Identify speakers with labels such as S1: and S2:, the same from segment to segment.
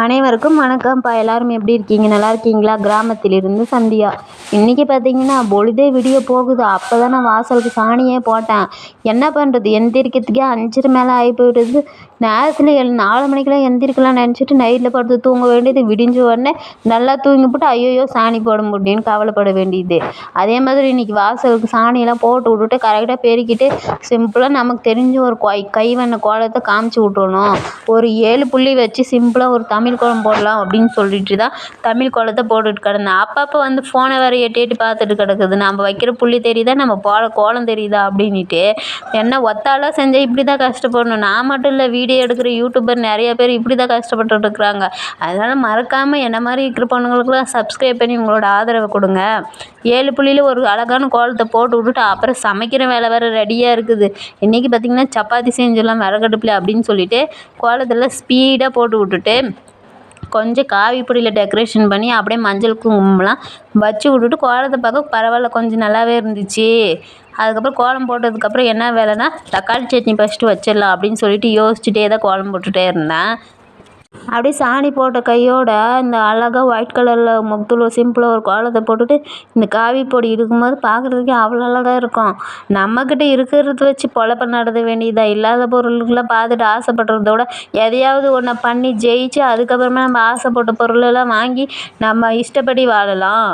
S1: அனைவருக்கும் வணக்கம்ப்பா எல்லாரும் எப்படி இருக்கீங்க நல்லா இருக்கீங்களா கிராமத்திலிருந்து சந்தியா இன்றைக்கி பார்த்தீங்கன்னா பொழுதே விடிய போகுது அப்போ தான் நான் வாசலுக்கு சாணியே போட்டேன் என்ன பண்ணுறது எந்திரிக்கிறதுக்கே அஞ்சரை மேலே ஆகி போயிடுது நேரத்தில் எழு நாலு மணிக்கெல்லாம் எந்திரிக்கலாம் நினச்சிட்டு நைட்டில் படுத்து தூங்க வேண்டியது விடிஞ்ச உடனே நல்லா தூங்கி போட்டு ஐயோயோ சாணி போட முடியும்னு கவலைப்பட வேண்டியது அதே மாதிரி இன்றைக்கி வாசலுக்கு சாணியெல்லாம் போட்டு விட்டுட்டு கரெக்டாக பெருக்கிட்டு சிம்பிளாக நமக்கு தெரிஞ்ச ஒரு கொய் கைவண்ண கோலத்தை காமிச்சு விட்டுணும் ஒரு ஏழு புள்ளி வச்சு சிம்பிளாக ஒரு தமிழ் கோலம் போடலாம் அப்படின்னு சொல்லிட்டு தான் தமிழ் கோலத்தை போட்டுட்டு கிடந்தேன் அப்பப்போ வந்து ஃபோனை வர மாதிரி எட்டி எட்டி பார்த்துட்டு கிடக்குது நம்ம வைக்கிற புள்ளி தெரியுதா நம்ம போல கோலம் தெரியுதா அப்படின்ட்டு என்ன ஒத்தாளாக செஞ்சால் இப்படி தான் கஷ்டப்படணும் நான் மட்டும் இல்லை வீடியோ எடுக்கிற யூடியூபர் நிறையா பேர் இப்படி தான் கஷ்டப்பட்டுட்டு இருக்கிறாங்க அதனால் மறக்காமல் என்ன மாதிரி இருக்கிற பொண்ணுங்களுக்குலாம் சப்ஸ்கிரைப் பண்ணி உங்களோட ஆதரவை கொடுங்க ஏழு புள்ளியில் ஒரு அழகான கோலத்தை போட்டு விட்டுட்டு அப்புறம் சமைக்கிற வேலை வேறு ரெடியாக இருக்குது இன்றைக்கி பார்த்திங்கன்னா சப்பாத்தி செஞ்சிடலாம் விறகடுப்பில் அப்படின்னு சொல்லிட்டு கோலத்தில் ஸ்பீடாக போட்டு விட்டுட்டு கொஞ்சம் காவி பொடியில் டெக்கரேஷன் பண்ணி அப்படியே மஞ்சள் குங்குமம்லாம் வச்சு விட்டுட்டு கோலத்தை பார்க்க பரவாயில்ல கொஞ்சம் நல்லாவே இருந்துச்சு அதுக்கப்புறம் கோலம் போட்டதுக்கப்புறம் என்ன வேலைன்னா தக்காளி சட்னி ஃபஸ்ட்டு வச்சிடலாம் அப்படின்னு சொல்லிட்டு யோசிச்சுட்டே தான் கோலம் போட்டுகிட்டே இருந்தேன் அப்படியே சாணி போட்ட கையோட இந்த அழகாக ஒயிட் கலரில் முகத்தில் சிம்பிளாக ஒரு கோலத்தை போட்டுட்டு இந்த காவி பொடி இருக்கும்போது பார்க்குறதுக்கே அவ்வளோ அழகாக இருக்கும் நம்மக்கிட்ட இருக்கிறத வச்சு பொழப்ப நடத்த வேண்டியதாக இல்லாத பொருளுக்கெல்லாம் பார்த்துட்டு ஆசைப்படுறத விட எதையாவது ஒன்றை பண்ணி ஜெயிச்சு அதுக்கப்புறமா நம்ம ஆசைப்பட்ட பொருளெல்லாம் வாங்கி நம்ம இஷ்டப்படி வாழலாம்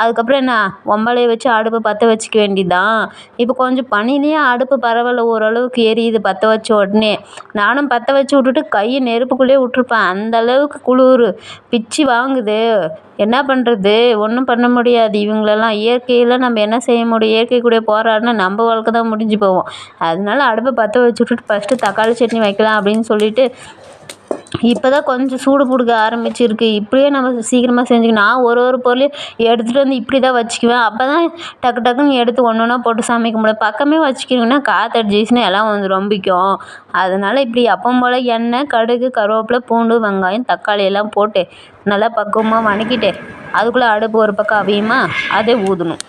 S1: அதுக்கப்புறம் என்ன ஒம்பளைய வச்சு அடுப்பை பற்ற வச்சுக்க வேண்டியது தான் இப்போ கொஞ்சம் பனிலேயே அடுப்பு பரவாயில்ல ஓரளவுக்கு எரியுது பற்ற வச்ச உடனே நானும் பற்ற வச்சு விட்டுட்டு கையை நெருப்புக்குள்ளேயே விட்ருப்பேன் அந்தளவுக்கு குளிரு பிச்சு வாங்குது என்ன பண்ணுறது ஒன்றும் பண்ண முடியாது இவங்களெல்லாம் இயற்கையில் நம்ம என்ன செய்ய முடியும் இயற்கை கூட போராடினா நம்ம வாழ்க்கை தான் முடிஞ்சு போவோம் அதனால அடுப்பை பற்ற வச்சு விட்டுட்டு ஃபஸ்ட்டு தக்காளி சட்னி வைக்கலாம் அப்படின்னு சொல்லிவிட்டு இப்போ தான் கொஞ்சம் சூடு பிடுக்க ஆரம்பிச்சிருக்கு இப்படியே நம்ம சீக்கிரமாக செஞ்சுக்கணும் நான் ஒரு ஒரு பொருளையும் எடுத்துகிட்டு வந்து இப்படி தான் வச்சுக்குவேன் அப்போ தான் டக்கு டக்குன்னு எடுத்து ஒன்று ஒன்றா போட்டு சமைக்க கும்பிட பக்கமே வச்சுக்கிறீங்கன்னா காற்று அடிச்சிச்சின்னா எல்லாம் வந்து ரொம்பிக்கும் அதனால் இப்படி அப்பம் போல் எண்ணெய் கடுகு கருவேப்பிலை பூண்டு வெங்காயம் தக்காளி எல்லாம் போட்டு நல்லா பக்குவமாக வணக்கிட்டு அதுக்குள்ளே அடுப்பு ஒரு பக்கம் அவியுமா அதே ஊதணும்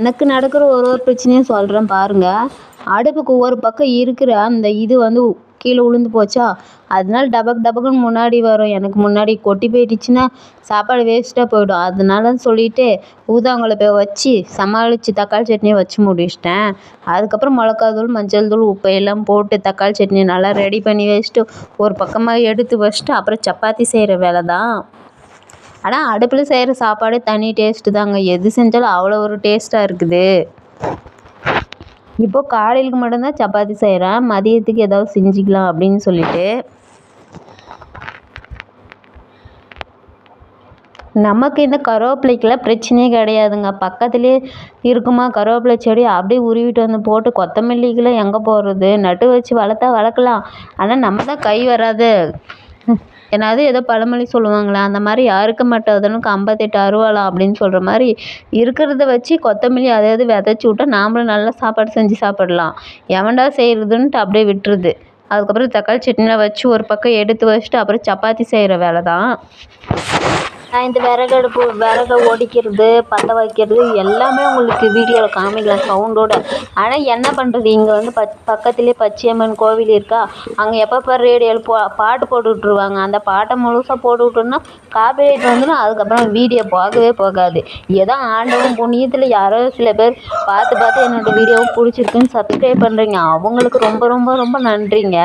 S1: எனக்கு நடக்கிற ஒரு ஒரு பிரச்சனையும் சொல்கிறேன் பாருங்கள் அடுப்புக்கு ஒரு பக்கம் இருக்கிற அந்த இது வந்து கீழே விழுந்து போச்சா அதனால டபக் டபக்குன்னு முன்னாடி வரும் எனக்கு முன்னாடி கொட்டி போயிடுச்சுன்னா சாப்பாடு வேஸ்ட்டாக போயிடும் அதனால சொல்லிட்டு போய் வச்சு சமாளித்து தக்காளி சட்னியை வச்சு முடிச்சிட்டேன் அதுக்கப்புறம் மிளகா தூள் மஞ்சள் தூள் உப்பு எல்லாம் போட்டு தக்காளி சட்னி நல்லா ரெடி பண்ணி வச்சுட்டு ஒரு பக்கமாக எடுத்து வச்சுட்டு அப்புறம் சப்பாத்தி செய்கிற வேலை தான் ஆனால் அடுப்பில் செய்கிற சாப்பாடு தனி டேஸ்ட்டு தாங்க எது செஞ்சாலும் அவ்வளோ ஒரு டேஸ்ட்டாக இருக்குது இப்போது காலையிலுக்கு மட்டும்தான் சப்பாத்தி செய்கிறேன் மதியத்துக்கு ஏதாவது செஞ்சுக்கலாம் அப்படின்னு சொல்லிட்டு நமக்கு இந்த கருவேப்பிலைக்கெல்லாம் பிரச்சனையே கிடையாதுங்க பக்கத்துலேயே இருக்குமா கருவேப்பிலை செடி அப்படியே உருவிட்டு வந்து போட்டு கொத்தமல்லிக்கெல்லாம் எங்கே போகிறது நட்டு வச்சு வளர்த்தா வளர்க்கலாம் ஆனால் நம்ம தான் கை வராது என்னது ஏதோ பழமொழி சொல்லுவாங்களே அந்த மாதிரி யாருக்கு மாட்டா கம்பத்திட்டு ஐம்பத்தெட்டு அப்படின்னு சொல்கிற மாதிரி இருக்கிறத வச்சு கொத்தமல்லி அதாவது விதச்சி விட்டா நாமளும் நல்லா சாப்பாடு செஞ்சு சாப்பிடலாம் எவன்டா செய்கிறதுன்ட்டு அப்படியே விட்டுருது அதுக்கப்புறம் தக்காளி சட்னிலாம் வச்சு ஒரு பக்கம் எடுத்து வச்சுட்டு அப்புறம் சப்பாத்தி செய்கிற வேலை தான் இந்த விறகு அடுப்பு விறக ஒடிக்கிறது பற்ற வைக்கிறது எல்லாமே உங்களுக்கு வீடியோவில் காமிக்கலாம் சவுண்டோட ஆனால் என்ன பண்ணுறது இங்கே வந்து ப பக்கத்துலேயே பச்சையம்மன் கோவில் இருக்கா அங்கே எப்போ பார் ரேடியோவில் போ பாட்டு போட்டு விட்ருவாங்க அந்த பாட்டை முழுசாக போட்டு விட்டோம்னா காப்பிரைட் வந்துன்னா அதுக்கப்புறம் வீடியோ போகவே போகாது ஏதோ ஆண்டவன் புண்ணியத்தில் யாரோ சில பேர் பார்த்து பார்த்து என்னோடய வீடியோவும் பிடிச்சிருக்குன்னு சப்ஸ்கிரைப் பண்ணுறீங்க அவங்களுக்கு ரொம்ப ரொம்ப ரொம்ப நன்றிங்க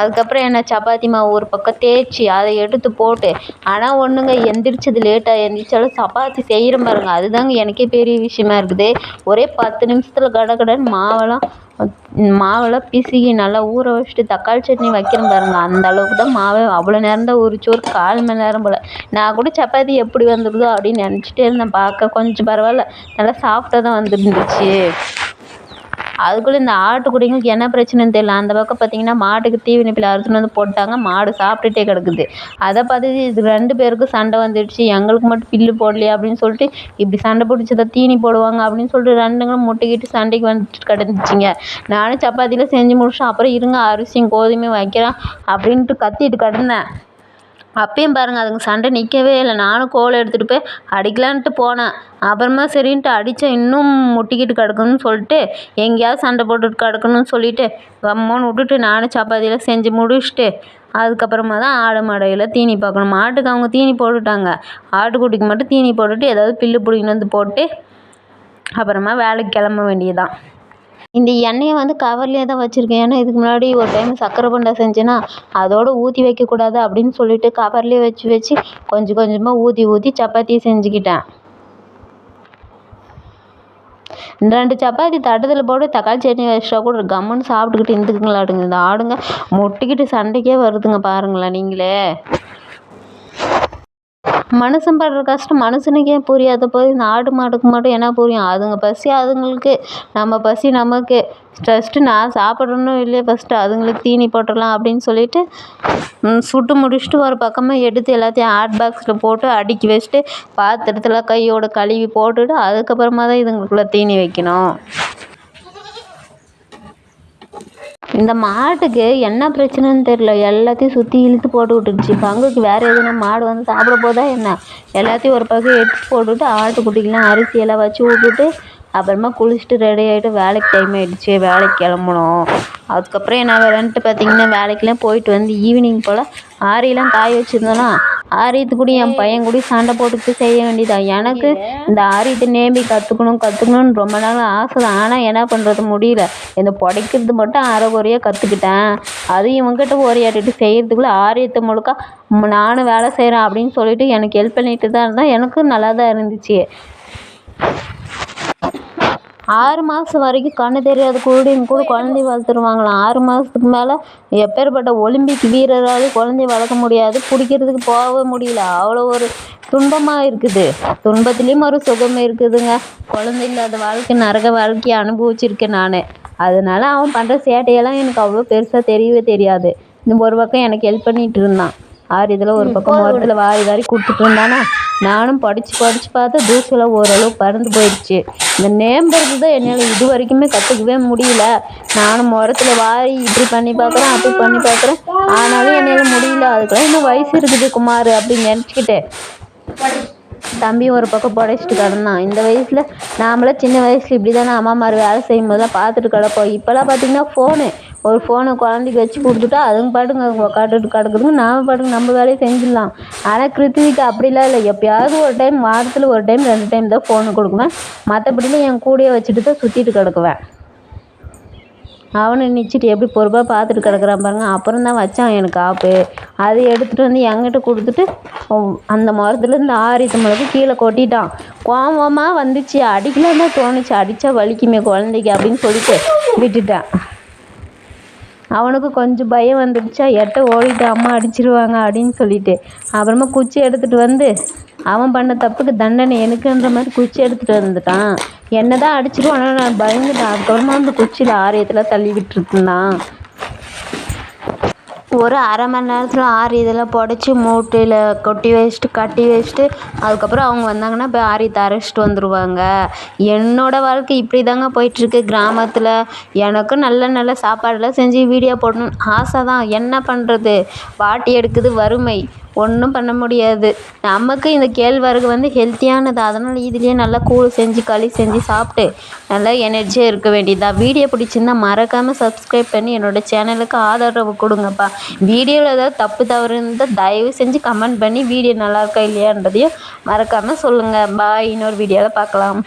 S1: அதுக்கப்புறம் என்ன சப்பாத்தி மாவு ஒரு பக்கம் தேய்ச்சி அதை எடுத்து போட்டு ஆனால் ஒன்றுங்க எழுந்திரிச்சது லேட்டாக எழுந்திரிச்சாலும் சப்பாத்தி செய்கிறேன் பாருங்கள் அதுதாங்க எனக்கே பெரிய விஷயமா இருக்குது ஒரே பத்து நிமிஷத்தில் கடகடன்னு மாவெல்லாம் மாவெல்லாம் பிசுகி நல்லா ஊற வச்சுட்டு தக்காளி சட்னி வைக்கிறேன் பாருங்கள் அந்த அளவுக்கு தான் மாவே அவ்வளோ நேரம் தான் ஊறிச்சு ஒரு கால் மணி நேரம் போல் நான் கூட சப்பாத்தி எப்படி வந்துடுதோ அப்படின்னு நினச்சிட்டே இருந்தேன் பார்க்க கொஞ்சம் பரவாயில்ல நல்லா சாஃப்டாக தான் வந்துருந்துச்சு அதுக்குள்ளே இந்த ஆட்டுக்குட்டிங்களுக்கு என்ன பிரச்சனைன்னு தெரியல அந்த பக்கம் பார்த்தீங்கன்னா மாட்டுக்கு தீவன பில்லு அறுத்துன்னு வந்து போட்டாங்க மாடு சாப்பிட்டுட்டே கிடக்குது அதை பார்த்து இது ரெண்டு பேருக்கும் சண்டை வந்துடுச்சு எங்களுக்கு மட்டும் பில்லு போடலையா அப்படின்னு சொல்லிட்டு இப்படி சண்டை பிடிச்சதை தீனி போடுவாங்க அப்படின்னு சொல்லிட்டு ரெண்டுங்களும் முட்டிக்கிட்டு சண்டைக்கு வந்துட்டு கிடந்துச்சிங்க நானும் சப்பாத்தியில் செஞ்சு முடிச்சேன் அப்புறம் இருங்க அரிசியும் கோதுமையும் வைக்கிறேன் அப்படின்ட்டு கத்திட்டு கிடந்தேன் அப்பயும் பாருங்கள் அதுங்க சண்டை நிற்கவே இல்லை நானும் கோலை எடுத்துகிட்டு போய் அடிக்கலான்ட்டு போனேன் அப்புறமா சரின்ட்டு அடித்தேன் இன்னும் முட்டிக்கிட்டு கிடக்கணும்னு சொல்லிட்டு எங்கேயாவது சண்டை போட்டுட்டு கிடக்கணுன்னு சொல்லிட்டு கம்மோன்னு விட்டுட்டு நானும் சப்பாத்தியெல்லாம் செஞ்சு முடிச்சுட்டு அதுக்கப்புறமா தான் ஆடு மாடையில் தீனி பார்க்கணும் மாட்டுக்கு அவங்க தீனி போட்டுட்டாங்க ஆட்டுக்குட்டிக்கு மட்டும் தீனி போட்டுட்டு ஏதாவது புல்லு பிடிங்கின்னு வந்து போட்டு அப்புறமா வேலைக்கு கிளம்ப வேண்டியது தான் இந்த எண்ணெயை வந்து கவர்லேயே தான் வச்சுருக்கேன் ஏன்னா இதுக்கு முன்னாடி ஒரு டைம் சக்கரை போண்டா செஞ்சேன்னா அதோடு ஊற்றி வைக்கக்கூடாது அப்படின்னு சொல்லிட்டு கவர்லேயே வச்சு வச்சு கொஞ்சம் கொஞ்சமாக ஊற்றி ஊற்றி சப்பாத்தி செஞ்சுக்கிட்டேன் இந்த ரெண்டு சப்பாத்தி தட்டத்தில் போட்டு தக்காளி சட்னி வச்சிட்டா கூட கம்முன்னு சாப்பிட்டுக்கிட்டு இருந்துக்குங்களாட்டுங்க இந்த ஆடுங்க முட்டிக்கிட்டு சண்டைக்கே வருதுங்க பாருங்களேன் நீங்களே மனுஷன் படுற கஷ்டம் மனுஷனுக்கே புரியாத போது இந்த ஆடு மாடுக்கு மட்டும் என்ன புரியும் அதுங்க பசி அதுங்களுக்கு நம்ம பசி நமக்கு ஃபஸ்ட்டு நான் சாப்பிட்றணும் இல்லையோ ஃபஸ்ட்டு அதுங்களுக்கு தீனி போட்டுடலாம் அப்படின்னு சொல்லிட்டு சுட்டு முடிச்சுட்டு ஒரு பக்கமாக எடுத்து எல்லாத்தையும் ஹாட் பாக்ஸில் போட்டு அடுக்கி வச்சுட்டு பாத்திரத்தில் கையோடு கழுவி போட்டுவிட்டு அதுக்கப்புறமா தான் இதுங்களுக்குள்ளே தீனி வைக்கணும் இந்த மாட்டுக்கு என்ன பிரச்சனைன்னு தெரியல எல்லாத்தையும் சுற்றி இழுத்து போட்டு விட்டுருச்சு பங்குக்கு வேறு எதுனா மாடு வந்து சாப்பிட போதா என்ன எல்லாத்தையும் ஒரு பக்கம் எடுத்து போட்டுவிட்டு ஆட்டுக்குட்டிக்கெலாம் அரிசியெல்லாம் வச்சு விட்டுட்டு அப்புறமா குளிச்சுட்டு ரெடி ஆகிட்டு வேலைக்கு டைம் ஆகிடுச்சு வேலைக்கு கிளம்பணும் அதுக்கப்புறம் என்ன வேலைன்ட்டு பார்த்திங்கன்னா வேலைக்கெலாம் போயிட்டு வந்து ஈவினிங் போல் ஆரியெலாம் காய வச்சுருந்தோன்னா ஆரியத்து கூட என் பையன் கூட சண்டை போட்டுக்கிட்டு செய்ய வேண்டியதான் எனக்கு இந்த ஆரியத்தை நேம்பி கற்றுக்கணும் கற்றுக்கணும்னு ரொம்ப நாள் ஆசை தான் ஆனால் என்ன பண்ணுறது முடியல இந்த புடைக்கிறது மட்டும் அரைகுறையாக கற்றுக்கிட்டேன் அது இவங்ககிட்ட ஓரையாட்டிட்டு செய்கிறதுக்குள்ளே ஆரியத்தை முழுக்க நானும் வேலை செய்கிறேன் அப்படின்னு சொல்லிட்டு எனக்கு ஹெல்ப் பண்ணிட்டு தான் இருந்தேன் எனக்கும் நல்லா தான் இருந்துச்சு ஆறு மாதம் வரைக்கும் கண்ணு தெரியாத கூடியும் கூட குழந்தைய வளர்த்துருவாங்களாம் ஆறு மாதத்துக்கு மேலே எப்பேற்பட்ட ஒலிம்பிக் வீரராலும் குழந்தைய வளர்க்க முடியாது பிடிக்கிறதுக்கு போக முடியல அவ்வளோ ஒரு துன்பமாக இருக்குது துன்பத்துலேயும் ஒரு சுகம் இருக்குதுங்க குழந்தை இல்லாத வாழ்க்கை நரக வாழ்க்கையை அனுபவிச்சிருக்கேன் நான் அதனால் அவன் பண்ணுற சேட்டையெல்லாம் எனக்கு அவ்வளோ பெருசாக தெரியவே தெரியாது இந்த ஒரு பக்கம் எனக்கு ஹெல்ப் பண்ணிகிட்டு இருந்தான் ஆறு இதில் ஒரு பக்கம் மரத்தில் வாரி வாரி கொடுத்துட்டு இருந்தானா நானும் படித்து படித்து பார்த்து தூசில் ஓரளவு பறந்து போயிடுச்சு இந்த நேம்பருக்கு தான் என்னால் இது வரைக்குமே கற்றுக்கவே முடியல நானும் முரத்தில் வாரி இப்படி பண்ணி பார்க்குறேன் அப்படி பண்ணி பார்க்குறேன் ஆனாலும் என்னால் முடியல அதுக்கெல்லாம் இன்னும் வயசு இருக்குது குமார் அப்படின்னு நினச்சிக்கிட்டேன் தம்பியும் ஒரு பக்கம் புடைச்சிட்டு கிடந்தான் இந்த வயசில் நாமளாம் சின்ன வயசில் இப்படி தானே அம்மா மாதிரி வேலை செய்யும்போது தான் பார்த்துட்டு கிடப்போம் இப்போலாம் பார்த்திங்கன்னா ஃபோனு ஒரு ஃபோனை குழந்தைக்கு வச்சு கொடுத்துட்டா அதுங்க பாட்டுங்க காட்டு கிடக்குதுங்க நாம் பாட்டுக்கு நம்ம வேலையை செஞ்சிடலாம் ஆனால் கிருத்திவிக்கு அப்படிலாம் இல்லை எப்போயாவது ஒரு டைம் வாரத்தில் ஒரு டைம் ரெண்டு டைம் தான் ஃபோனு கொடுக்குவேன் மற்றபடிலாம் என் கூடயே வச்சுட்டு தான் சுற்றிட்டு கிடக்குவேன் அவனை நிச்சிட்டு எப்படி பொறுப்பாக பார்த்துட்டு கிடக்குறான் பாருங்க அப்புறம் தான் வச்சான் எனக்கு ஆப்பு அதை எடுத்துகிட்டு வந்து என்கிட்ட கொடுத்துட்டு அந்த மரத்துலேருந்து ஆரித்து மிளகு கீழே கொட்டிட்டான் கோமமாக வந்துச்சு அடிக்கலாம் தான் தோணுச்சு அடித்தா வலிக்குமே குழந்தைக்கு அப்படின்னு சொல்லிட்டு விட்டுட்டேன் அவனுக்கு கொஞ்சம் பயம் வந்துடுச்சா எட்ட ஓடிட்டு அம்மா அடிச்சிருவாங்க அப்படின்னு சொல்லிட்டு அப்புறமா குச்சி எடுத்துகிட்டு வந்து அவன் பண்ண தப்புக்கு தண்டனை எனக்குன்ற மாதிரி குச்சி எடுத்துகிட்டு வந்துட்டான் என்ன தான் அடிச்சிருவோம் ஆனால் நான் பயந்துட்டேன் அதுக்கப்புறமா அந்த குச்சியில் ஆரியத்தில் தள்ளி விட்டுருந்தான் ஒரு அரை மணி நேரத்தில் ஆரி இதெல்லாம் புடச்சி மூட்டையில் கொட்டி வச்சுட்டு கட்டி வச்சுட்டு அதுக்கப்புறம் அவங்க வந்தாங்கன்னா போய் ஆரி தரைச்சிட்டு வந்துடுவாங்க என்னோடய வாழ்க்கை இப்படி தாங்க போயிட்டுருக்கு கிராமத்தில் எனக்கும் நல்ல நல்ல சாப்பாடெல்லாம் செஞ்சு வீடியோ போடணும்னு ஆசை தான் என்ன பண்ணுறது வாட்டி எடுக்குது வறுமை ஒன்றும் பண்ண முடியாது நமக்கு இந்த கேழ்வரகு வந்து ஹெல்த்தியானது அதனால் இதுலேயே நல்லா கூழ் செஞ்சு களி செஞ்சு சாப்பிட்டு நல்லா எனர்ஜியாக இருக்க வேண்டியதுதான் வீடியோ பிடிச்சிருந்தா மறக்காமல் சப்ஸ்கிரைப் பண்ணி என்னோடய சேனலுக்கு ஆதரவு கொடுங்கப்பா வீடியோவில் ஏதாவது தப்பு தவறு இருந்தால் தயவு செஞ்சு கமெண்ட் பண்ணி வீடியோ நல்லாயிருக்கா இல்லையான்றதையும் மறக்காமல் சொல்லுங்கள் பாய் இன்னொரு வீடியோவில் பார்க்கலாம்